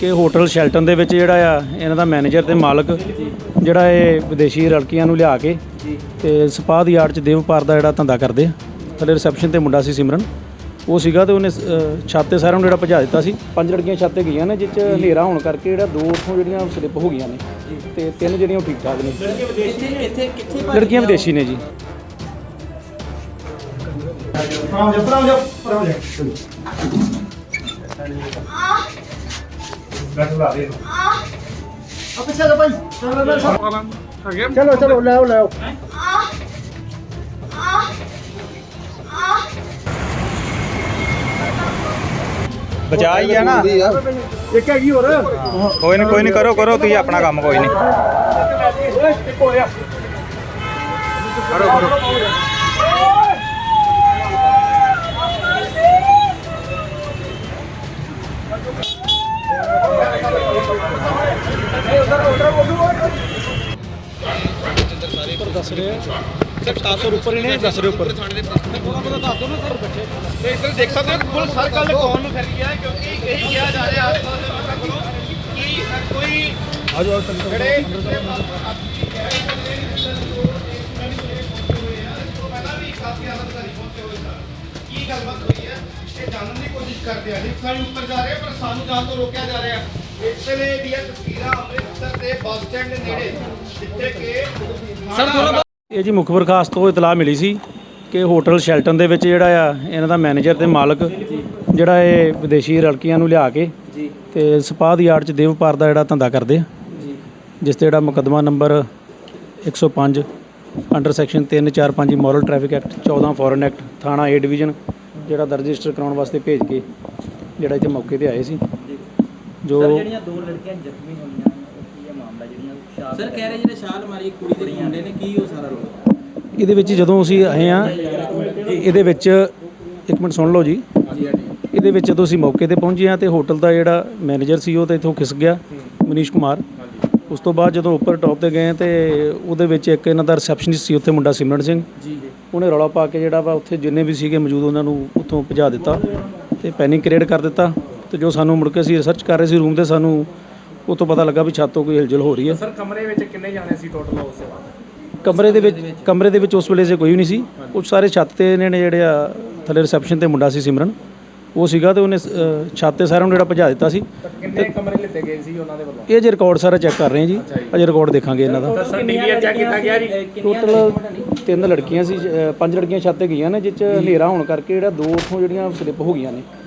ਕਿ ਹੋਟਲ ਸ਼ੈਲਟਨ ਦੇ ਵਿੱਚ ਜਿਹੜਾ ਆ ਇਹਨਾਂ ਦਾ ਮੈਨੇਜਰ ਤੇ ਮਾਲਕ ਜਿਹੜਾ ਇਹ ਵਿਦੇਸ਼ੀ ਲੜਕੀਆਂ ਨੂੰ ਲਿਆ ਕੇ ਤੇ ਸਪਾਹ ਦੀ ਆੜ ਚ ਦੇਵ ਵਪਾਰ ਦਾ ਜਿਹੜਾ ਧੰਦਾ ਕਰਦੇ ਆ। ਥੱਲੇ ਰਿਸੈਪਸ਼ਨ ਤੇ ਮੁੰਡਾ ਸੀ ਸਿਮਰਨ। ਉਹ ਸੀਗਾ ਤੇ ਉਹਨੇ ਛੱਤ ਸਾਰਿਆਂ ਨੂੰ ਜਿਹੜਾ ਭਜਾ ਦਿੱਤਾ ਸੀ। ਪੰਜ ਲੜਕੀਆਂ ਛੱਤ ਤੇ ਗਈਆਂ ਨੇ ਜਿਸ ਚ ਹਨੇਰਾ ਹੋਣ ਕਰਕੇ ਜਿਹੜਾ ਦੋ ਉੱਥੋਂ ਜਿਹੜੀਆਂ ਸਲਿੱਪ ਹੋ ਗਈਆਂ ਨੇ। ਤੇ ਤਿੰਨ ਜਿਹੜੀਆਂ ਉਹ ਠੀਕ ਠਾਕ ਨੇ। ਲੜਕੀਆਂ? ਵਿਦੇਸ਼ੀ ਨੇ? ਜੀ। ਪਰਾਂ ਜਾ ਪਰਾਂ ਜਾ ਪਰਾਂ ਜਾ। ਬੈਠ ਲਾ ਦੇ ਆ ਪਿੱਛੇ ਜਾ ਭਾਈ ਚਲੋ ਚਲੋ ਲੈ ਆਓ ਲੈ ਆਓ ਬਚਾ ਹੀ ਆ ਨਾ ਇੱਕ ਹੈਗੀ ਹੋਰ ਕੋਈ ਨਹੀਂ ਕੋਈ ਨਹੀਂ ਕਰੋ ਕਰੋ ਤੁਸੀਂ ਆਪਣਾ ਕੰਮ ਕੋਈ ਨਹੀਂ ਇੱਕ ਹੋਰ ਆ ਕਰੋ ਕਰੋ ਦੱਸ ਰਹੇ ਆ ਸਿਰਫ 700 ਉੱਪਰ ਹੀ ਨੇ ਦੱਸ ਰਹੇ ਉੱਪਰ ਤੇ ਇੱਧਰ ਦੇਖ ਸਕਦੇ ਹੋ ਕਿ ਪੁਲਿਸ ਹਰ ਗੱਲ ਕੌਣ ਨੂੰ ਫਿਰ ਗਿਆ ਹੈ ਕਿਉਂਕਿ ਇਹੀ ਕਿਹਾ ਜਾ ਰਿਹਾ ਆਸ ਪਾਸ ਦੇ ਲੋਕਾਂ ਕੋਲੋਂ ਕਿ ਕੋਈ ਆਜੋ ਜਿਹੜੇ ਕੀ ਗੱਲਬਾਤ ਹੋਈ ਹੈ ਇਹ ਜਾਣਨ ਦੀ ਕੋਸ਼ਿਸ਼ ਕਰਦੇ ਆ। ਲਿਫਟ ਸਾਡੀ ਉੱਪਰ ਜਾ ਰਹੇ ਆ, ਪਰ ਸਾਨੂੰ ਜਾਣ ਤੋਂ ਰੋਕਿਆ ਜਾ ਰਿਹਾ। ਇਸ ਵੇਲੇ ਦੀਆਂ ਤਸਵੀਰਾਂ ਅੰਮ੍ਰਿਤਸਰ ਦੇ ਬੱਸ ਸਟੈਂਡ ਦੇ ਨੇੜੇ ਜਿੱਥੇ ਕਿ ਸਰ ਇਹ ਜੀ ਮੁਖਬਰ ਖਾਸ ਤੋਂ ਇਤਲਾਹ ਮਿਲੀ ਸੀ ਕਿ ਹੋਟਲ ਸ਼ੈਲਟਨ ਦੇ ਵਿੱਚ ਜਿਹੜਾ ਆ ਇਹਨਾਂ ਦਾ ਮੈਨੇਜਰ ਤੇ ਮਾਲਕ ਜਿਹੜਾ ਇਹ ਵਿਦੇਸ਼ੀ ਲੜਕੀਆਂ ਨੂੰ ਲਿਆ ਕੇ ਜੀ। ਤੇ ਸਪਾਹ ਦੀ ਆੜ ਚ ਦੇਵ ਵਪਾਰ ਦਾ ਜਿਹੜਾ ਧੰਦਾ ਕਰਦੇ ਆ। ਜੀ। ਜਿਸ ਤੇ ਜਿਹੜਾ ਮੁਕੱਦਮਾ number 105 under section 345 moral traffic act 14 foreign act ਥਾਣਾ ਏ ਡਿਵੀਜ਼ਨ ਜਿਹੜਾ ਦਰਜ ਰਜਿਸਟਰ ਕਰਾਉਣ ਵਾਸਤੇ ਭੇਜ ਕੇ ਜਿਹੜਾ ਇੱਥੇ ਮੌਕੇ ਤੇ ਆਏ ਸੀ। ਜੋ। ਸਰ ਜਿਹੜੀਆਂ ਦੋ ਲੜਕੀਆਂ ਜ਼ਖਮੀ ਹੋਈਆਂ ਉਹ ਕੀ ਹੈ ਮਾਮਲਾ ਜਿਹੜੀਆਂ ਸ਼ਾਲ ਸਰ ਕਹਿ ਰਹੇ ਜਿਹੜੇ ਛਾਲ ਮਾਰੀ ਕੁੜੀ ਦੇ ਮੁੰਡੇ ਨੇ ਕੀ ਉਹ ਸਾਰਾ ਰੋਲ? ਇਹਦੇ ਵਿੱਚ ਜਦੋਂ ਅਸੀਂ ਆਏ ਆ ਇਹਦੇ ਵਿੱਚ ਇੱਕ ਮਿੰਟ ਸੁਣ ਲਓ ਜੀ। ਇਹਦੇ ਵਿੱਚ ਜਦੋਂ ਅਸੀਂ ਮੌਕੇ ਤੇ ਪਹੁੰਚੇ ਆ ਤੇ ਹੋਟਲ ਦਾ ਜਿਹੜਾ ਮੈਨੇਜਰ ਸੀ ਉਹ ਤਾਂ ਇੱਥੋਂ ਖਿਸ ਗਿਆ ਮਨੀਸ਼ ਕੁਮਾਰ। ਉਸ ਤੋਂ ਬਾਅਦ ਜਦੋਂ ਉੱਪਰ ਟੌਪ ਤੇ ਗਏ ਤੇ ਉਹਦੇ ਵਿੱਚ ਇੱਕ ਇਹਨਾਂ ਦਾ ਰਿਸੈਪਸ਼ਨਿਸਟ ਸੀ ਉੱਥੇ ਮੁੰਡਾ ਸਿਮਰਨ ਸਿੰਘ। ਜੀ। ਉਹਨੇ ਰੌਲਾ ਪਾ ਕੇ ਜਿਹੜਾ ਵਾ ਉੱਥੇ ਜਿੰਨੇ ਵੀ ਸੀਗੇ ਮੌਜੂਦ ਉਹਨਾਂ ਨੂੰ ਉੱਥੋਂ ਭਜਾ ਦਿੱਤਾ ਤੇ ਪੈਨਿਕ ਕ੍ਰੀਏਟ ਕਰ ਦਿੱਤਾ ਤੇ ਜੋ ਸਾਨੂੰ ਮੁੜ ਕੇ ਅਸੀਂ ਰਿਸਰਚ ਕਰ ਰਹੇ ਸੀ ਰੂਮ ਤੇ ਸਾਨੂੰ ਉਹ ਤੋਂ ਪਤਾ ਲੱਗਾ ਵੀ ਛੱਤ ਤੋਂ ਕੋਈ ਹਿਲਜੁਲ ਹੋ ਰਹੀ ਹੈ। ਸਰ ਕਮਰੇ ਵਿੱਚ ਕਿੰਨੇ ਜਾਣੇ ਸੀ ਟੋਟਲ ਉਸ ਕਮਰੇ ਦੇ ਵਿੱਚ ਕਮਰੇ ਦੇ ਵਿੱਚ ਉਸ ਵੇਲੇ ਜੇ ਕੋਈ ਵੀ ਨਹੀਂ ਸੀ। ਉਹ ਸਾਰੇ ਛੱਤ ਤੇ ਇਹਨਾਂ ਨੇ ਜਿਹੜੇ ਆ ਥੱਲੇ ਰਿਸੈਪਸ਼ਨ ਤੇ ਮੁੰਡਾ ਸੀ ਸਿਮਰਨ। ਉਹ ਸੀਗਾ ਤੇ ਉਹਨੇ ਛੱਤ ਸਾਰਿਆਂ ਨੂੰ ਜਿਹੜਾ ਭਜਾ ਦਿੱਤਾ ਸੀ। ਕਿੰਨੇ ਕਮਰੇ ਲਿੱਤੇ ਗਏ ਸੀ ਉਹਨਾਂ ਦੇ ਵੱਲੋਂ? ਇਹ ਜੇ ਰਿਕਾਰਡ ਸਾਰਾ ਚੈੱਕ ਕਰ ਰਹੇ ਹਾਂ ਜੀ। ਅਜੇ ਰਿਕਾਰਡ ਦੇਖਾਂਗੇ ਇਹਨਾਂ ਦਾ। ਸਰ ਡੀਵੀਆਰ ਚੈੱਕ ਕੀਤਾ ਗਿਆ ਜੀ? ਟੋਟਲ ਤਿੰਨ ਲੜਕੀਆਂ ਸੀ ਪੰਜ ਲੜਕੀਆਂ ਛੱਤ ਗਈਆਂ ਨੇ ਜਿਸ ਚ ਹਨੇਰਾ ਹੋਣ ਕਰਕੇ ਜਿਹੜਾ ਦੋ ਉੱਥੋਂ ਜਿਹੜੀਆਂ ਸਲਿੱਪ ਹੋ ਗਈਆਂ ਨੇ।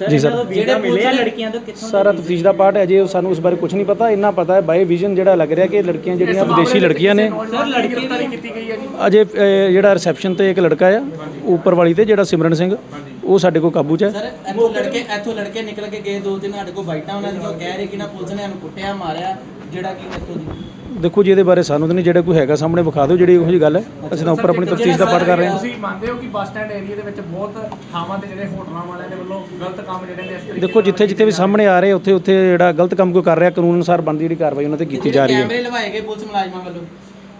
ਜੀ ਸਰ। ਜਿਹੜੇ ਨੇ ਲੜਕੀਆਂ ਤੋਂ ਕਿੱਥੋਂ ਸਾਰਾ ਤਫਤੀਸ਼ ਦਾ ਪਾਰਟ ਹੈ ਜੇ ਸਾਨੂੰ ਇਸ ਬਾਰੇ ਕੁਝ ਨਹੀਂ ਪਤਾ। ਇੰਨਾ ਪਤਾ ਹੈ ਬਾਈ ਵਿਜ਼ਨ ਜਿਹੜਾ ਲੱਗ ਰਿਹਾ ਕਿ ਲੜਕੀਆਂ ਜਿਹੜੀਆਂ ਵਿਦੇਸ਼ੀ ਲੜਕੀਆਂ ਨੇ। ਸਰ ਲੜਕੀ ਦੀ ਕੀਤੀ ਗਈ ਹੈ ਜੀ। ਅਜੇ ਜਿਹੜਾ ਰਿਸੈਪਸ਼ਨ ਤੇ ਇੱਕ ਲੜਕਾ ਆ ਉੱਪਰ ਵਾਲੀ ਤੇ ਜਿਹੜਾ ਸਿਮਰਨ ਸਿੰਘ ਉਹ ਸਾਡੇ ਕੋਲ ਕਾਬੂ 'ਚ ਹੈ। ਸਰ ਇੱਥੋਂ ਲੜਕੇ ਇੱਥੋਂ ਲੜਕੇ ਨਿਕਲ ਕੇ ਗਏ ਦੋ ਤਿੰਨ ਸਾਡੇ ਕੋਲ ਬਾਈਟਾਂ ਉਹਨਾਂ ਦੀਆਂ ਉਹ ਕਹਿ ਰਹੇ ਕਿ ਨਾ ਪੁਲਿਸ ਨੇ ਇਹਨੂੰ ਕੁੱਟਿਆ ਮਾਰਿਆ। ਜਿਹੜਾ ਕਿ ਇੱਥੋਂ ਦੀ ਦੇਖੋ ਜੀ ਇਹਦੇ ਬਾਰੇ ਸਾਨੂੰ ਤਾਂ ਨਹੀਂ ਜਿਹੜਾ ਕੋਈ ਹੈਗਾ ਸਾਹਮਣੇ ਵਿਖਾ ਦਿਓ ਜਿਹੜੀ ਇਹੋ ਜਿਹੀ ਗੱਲ ਹੈ। ਅਸੀਂ ਤਾਂ ਉੱਪਰ ਆਪਣੀ ਤਫਤੀਸ਼ ਦਾ ਪਾਰਟ ਕਰ ਰਹੇ ਹਾਂ। ਤੁਸੀਂ ਮੰਨਦੇ ਹੋ ਕਿ ਬੱਸ ਸਟੈਂਡ ਏਰੀਆ ਦੇ ਵਿੱਚ ਬਹੁਤ ਥਾਵਾਂ ਤੇ ਜਿਹੜੇ ਹੋਟਲਾਂ ਵਾਲਿਆਂ ਦੇ ਵੱਲੋਂ ਗਲਤ ਕੰਮ ਜਿਹੜੇ ਨੇ ਇਸ ਤਰੀਕੇ ਦੇਖੋ ਜਿੱਥੇ ਜਿੱਥੇ ਵੀ ਸਾਹਮਣੇ ਆ ਰਹੇ ਉੱਥੇ ਉੱਥੇ ਜਿਹੜਾ ਗਲਤ ਕੰਮ ਕੋਈ ਕਰ ਰਿਹਾ ਕਾਨੂੰਨ ਅਨੁਸਾਰ ਬਣਦੀ ਜਿਹੜੀ ਕਾਰਵਾਈ ਉਹਨਾਂ ਤੇ ਕੀਤੀ ਜਾ ਰਹੀ ਹੈ। ਕੈਮਰੇ ਲਵਾਏ ਗਏ ਪੁਲਿਸ ਮੁਲਾਜ਼ਮਾਂ ਵੱਲੋਂ?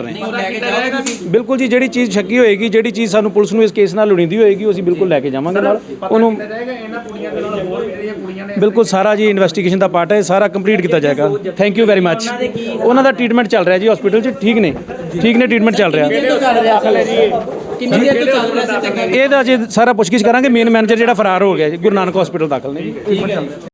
ਰਹੇ ਹਾਂ ਬਿਲਕੁਲ ਜੀ ਜਿਹੜੀ ਚੀਜ਼ ਸ਼ੱਕੀ ਹੋਏਗੀ ਜਿਹੜੀ ਚੀਜ਼ ਸਾਨੂੰ ਪੁਲਿਸ ਨੂੰ ਇਸ ਕੇਸ ਨਾਲ ਲੋੜੀਂਦੀ ਹੋਏਗੀ ਉਹ ਅਸੀਂ ਬਿਲਕੁਲ ਲੈ ਕੇ ਜਾਵਾਂਗੇ ਨਾਲ। ਉਹਨੂੰ ਕੀਤਾ ਜਾਏਗਾ ਇਹਨਾਂ ਕੁੜੀਆਂ ਦੇ ਨਾਲ ਹੋਰ ਵੀ ਜਿਹੜੀਆਂ ਕੁੜੀਆਂ ਨੇ ਬਿਲਕੁਲ ਸਾਰਾ ਜੀ ਇਨਵੈਸਟੀਗੇਸ਼ਨ ਦਾ ਪਾਰਟ ਹੈ ਸਾਰਾ ਕੰਪਲੀਟ ਕੀਤਾ ਜਾਏਗਾ। ਥੈਂਕ ਯੂ ਵੈਰੀ ਮੱਚ ਉਹਨਾਂ ਦਾ ਟ੍ਰੀਟਮੈਂਟ ਚੱਲ ਰਿਹਾ ਜੀ ਹਸਪੀਟਲ 'ਚ ਠੀਕ ਨੇ। ਠੀਕ ਨੇ ਟ੍ਰੀਟਮੈਂਟ ਚੱਲ ਰਿਹਾ। ਕਿੰਨੀ ਦੇਰ ਤੋਂ ਚੱਲ ਰਿਹਾ ਸੀ ਚੰਗਾ ਇਹਦਾ ਜੇ ਸਾਰਾ ਪੁੱਛਗਿੱਛ ਕਰਾਂਗੇ ਮੇਨ ਮੈਨੇਜਰ ਜਿਹੜਾ ਫਰਾਰ ਹੋ ਗਿਆ ਜੀ ਗੁਰੂ ਨਾਨਕ ਹਸਪੀਟਲ ਦਾਖਲ ਨੇ ਜੀ।